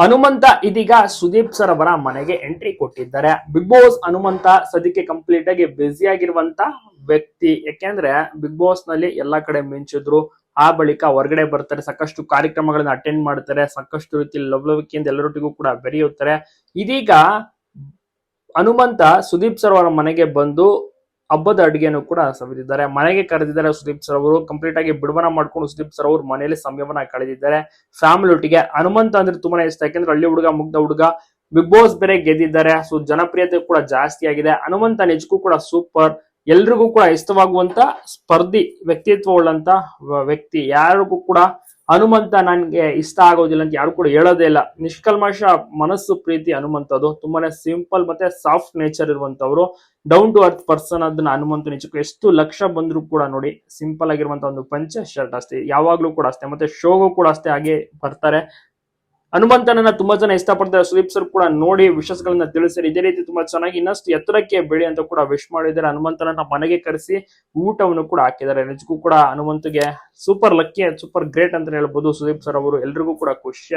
ಹನುಮಂತ ಇದೀಗ ಸುದೀಪ್ ಸರ್ ಅವರ ಮನೆಗೆ ಎಂಟ್ರಿ ಕೊಟ್ಟಿದ್ದಾರೆ. ಬಿಗ್ ಬಾಸ್ ಹನುಮಂತ ಸದ್ಯಕ್ಕೆ ಕಂಪ್ಲೀಟ್ ಆಗಿ ಬ್ಯುಸಿ ಆಗಿರುವಂತ ವ್ಯಕ್ತಿ. ಯಾಕೆಂದ್ರೆ ಬಿಗ್ ಬಾಸ್ನಲ್ಲಿ ಎಲ್ಲಾ ಕಡೆ ಮಿಂಚಿದ್ರು. ಆ ಬಳಿಕ ಹೊರಗಡೆ ಬರ್ತಾರೆ, ಸಾಕಷ್ಟು ಕಾರ್ಯಕ್ರಮಗಳನ್ನ ಅಟೆಂಡ್ ಮಾಡ್ತಾರೆ, ಸಾಕಷ್ಟು ರೀತಿಯಲ್ಲಿ ಲವ್ಲವಿಕೆಯಿಂದ ಎಲ್ಲರೊಟ್ಟಿಗೂ ಕೂಡ ಬೆರೆಯುತ್ತಾರೆ. ಇದೀಗ ಹನುಮಂತ ಸುದೀಪ್ ಸರ್ ಅವರ ಮನೆಗೆ ಬಂದು ಹಬ್ಬದ ಅಡುಗೆಯನ್ನು ಕೂಡ ಸವಿದಿದ್ದಾರೆ. ಮನೆಗೆ ಕರೆದಿದ್ದಾರೆ ಸುದೀಪ್ ಸರ್ ಅವರು. ಕಂಪ್ಲೀಟ್ ಆಗಿ ಬಿಡುವನ ಮಾಡ್ಕೊಂಡು ಸುದೀಪ್ ಸರ್ ಅವರು ಮನೆಯಲ್ಲಿ ಸಮಯವನ್ನ ಕಳೆದಿದ್ದಾರೆ. ಫ್ಯಾಮಿಲಿ ಒಟ್ಟಿಗೆ ಹನುಮಂತ ಅಂದ್ರೆ ತುಂಬಾನೇ ಇಷ್ಟ. ಯಾಕೆಂದ್ರೆ ಹಳ್ಳಿ ಹುಡುಗ, ಮುಗ್ಧ ಹುಡುಗ ಬಿಗ್ ಬಾಸ್ ಬೇರೆ ಗೆದ್ದಿದ್ದಾರೆ. ಸೊ ಜನಪ್ರಿಯತೆ ಕೂಡ ಜಾಸ್ತಿ ಆಗಿದೆ. ಹನುಮಂತ ನಿಜಕ್ಕೂ ಕೂಡ ಸೂಪರ್ ಎಲ್ರಿಗೂ ಕೂಡ ಇಷ್ಟವಾಗುವಂತ, ಸ್ಪರ್ಧಿ, ವ್ಯಕ್ತಿತ್ವ ಉಳ್ಳಂತ ವ್ಯಕ್ತಿ. ಯಾರಿಗೂ ಕೂಡ ಹನುಮಂತ ನನ್ಗೆ ಇಷ್ಟ ಆಗೋದಿಲ್ಲ ಅಂತ ಯಾರು ಕೂಡ ಹೇಳೋದೇ ಇಲ್ಲ. ನಿಷ್ಕಲ್ಮಶ ಮನಸ್ಸು ಪ್ರೀತಿ ಹನುಮಂತದು ತುಂಬಾನೇ ಸಿಂಪಲ್ ಮತ್ತೆ ಸಾಫ್ಟ್ ನೇಚರ್ ಇರುವಂತವ್ರು ಡೌನ್ ಟು ಅರ್ತ್ ಪರ್ಸನ್ ಅದನ್ನ ಹನುಮಂತ ನಿಜಕ್ಕೂ ಎಷ್ಟು ಲಕ್ಷ ಬಂದ್ರು ಕೂಡ ನೋಡಿ ಸಿಂಪಲ್ ಆಗಿರುವಂತ ಒಂದು ಪಂಚ ಶರ್ಟ್ ಅಷ್ಟೇ. ಯಾವಾಗ್ಲೂ ಕೂಡ ಅಷ್ಟೇ. ಮತ್ತೆ ಶೋಗೂ ಕೂಡ ಅಷ್ಟೇ ಹಾಗೆ ಬರ್ತಾರೆ. ಹನುಮಂತನನ್ನ ತುಂಬಾ ಜನ ಇಷ್ಟಪಡ್ತಾರೆ. ಸುದೀಪ್ ಸರ್ ಕೂಡ ನೋಡಿ ವಿಶಸ್ ಗಳನ್ನ ಇದೇ ರೀತಿ ತುಂಬಾ ಚೆನ್ನಾಗಿ ಇನ್ನಷ್ಟು ಎತ್ತರಕ್ಕೆ ಬೆಳಿ ಅಂತ ಕೂಡ ವಿಶ್ ಮಾಡಿದ್ದಾರೆ. ಹನುಮಂತನನ್ನ ಮನೆಗೆ ಕರೆಸಿ ಊಟವನ್ನು ಕೂಡ ಹಾಕಿದ್ದಾರೆ. ನಿಜಕ್ಕೂ ಕೂಡ ಹನುಮಂತಗೆ ಸೂಪರ್ ಲಕ್ಕಿ ಸೂಪರ್ ಗ್ರೇಟ್ ಅಂತ ಹೇಳ್ಬೋದು. ಸುದೀಪ್ ಸರ್ ಅವರು ಎಲ್ರಿಗೂ ಕೂಡ ಖುಷಿ